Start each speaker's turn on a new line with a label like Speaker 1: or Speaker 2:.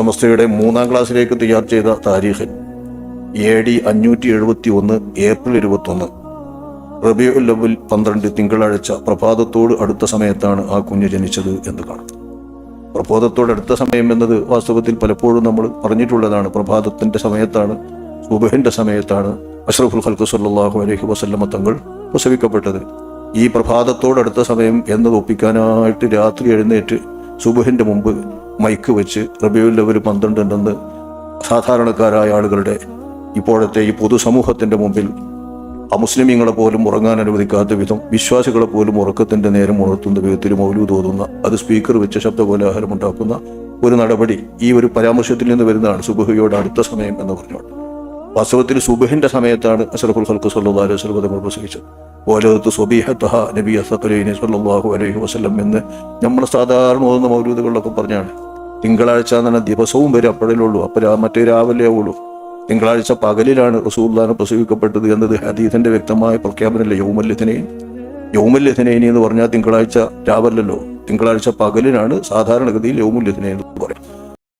Speaker 1: സമസ്തയുടെ മൂന്നാം ക്ലാസ്സിലേക്ക് തയ്യാർ ചെയ്ത താരീഖിൽ എ ഡി അഞ്ഞൂറ്റി എഴുപത്തി ഒന്ന് ഏപ്രിൽ ഇരുപത്തൊന്ന്. റബിയോ ലബുൽ പന്ത്രണ്ട് തിങ്കളാഴ്ച പ്രഭാതത്തോട് അടുത്ത സമയത്താണ് ആ കുഞ്ഞ് ജനിച്ചത് എന്ന് കാണാം. പ്രഭാതത്തോട് അടുത്ത സമയം എന്നത് വാസ്തവത്തിൽ പലപ്പോഴും നമ്മൾ പറഞ്ഞിട്ടുള്ളതാണ്. പ്രഭാതത്തിന്റെ സമയത്താണ് സുബഹിന്റെ സമയത്താണ് അഷ്റഫുൽ ഖൽക്ക് സല്ലാഹു അലഹി വസല്ലമ തങ്ങൾ പ്രസവിക്കപ്പെട്ടത്. ഈ പ്രഭാതത്തോടടുത്ത സമയം എന്നത് ഒപ്പിക്കാനായിട്ട് രാത്രി എഴുന്നേറ്റ് സുബഹിന്റെ മുമ്പ് മൈക്ക് വെച്ച് റബിയുള്ള ഒരു പന്ത്രണ്ട് ഉണ്ടെന്ന് സാധാരണക്കാരായ ആളുകളുടെ ഇപ്പോഴത്തെ ഈ പൊതുസമൂഹത്തിന്റെ മുമ്പിൽ അമുസ്ലിമീങ്ങളെ പോലും ഉറങ്ങാൻ അനുവദിക്കാത്ത വിധം വിശ്വാസികളെ പോലും ഉറക്കത്തിന്റെ നേരം ഉണർത്തുന്ന വിധത്തിൽ മൗലു തോന്നുന്ന അത് സ്പീക്കർ വെച്ച് ശബ്ദ കോലാഹലമുണ്ടാക്കുന്ന ഒരു നടപടി ഈ ഒരു പരാമർശത്തിൽ നിന്ന് വരുന്നതാണ് സുബഹയോട് അടുത്ത സമയം എന്ന് പറഞ്ഞുകൊണ്ട്. വാസ്തവത്തിൽ സുബഹിന്റെ സമയത്താണ് അഷറഫുൽ ഖൽക്ക് സല്ലാഹു അലൈഹി വസല്ലം തങ്ങൾ പ്രസംഗിച്ചത്. ഓലത്ത് സുബിഹത്തഹ നബി അസഖലൈനി സല്ലല്ലാഹു അലൈഹി വസ്ലം എന്ന് നമ്മൾ സാധാരണ ഓതുന്ന മൗലൂദുകളിലൊക്കെ പറഞ്ഞാണ്. തിങ്കളാഴ്ച എന്ന ദിവസവും വരെ അപ്പോഴേ ഉള്ളൂ. അപ്പോൾ മറ്റേ രാവിലെ ഉള്ളൂ. തിങ്കളാഴ്ച പകലിലാണ് റസൂല്ലാന് പ്രസവിക്കപ്പെട്ടത് എന്നത് ഹദീദിന്റെ വ്യക്തമായ പ്രഖ്യാപനമല്ല? യൗമല്യത്തിനെയും യൗമല്യത്തിനേനി എന്ന് പറഞ്ഞാൽ തിങ്കളാഴ്ച രാവല്ലല്ലോ തിങ്കളാഴ്ച പകലിനാണ് സാധാരണഗതിയിൽ യൗമല്യത്തിനെ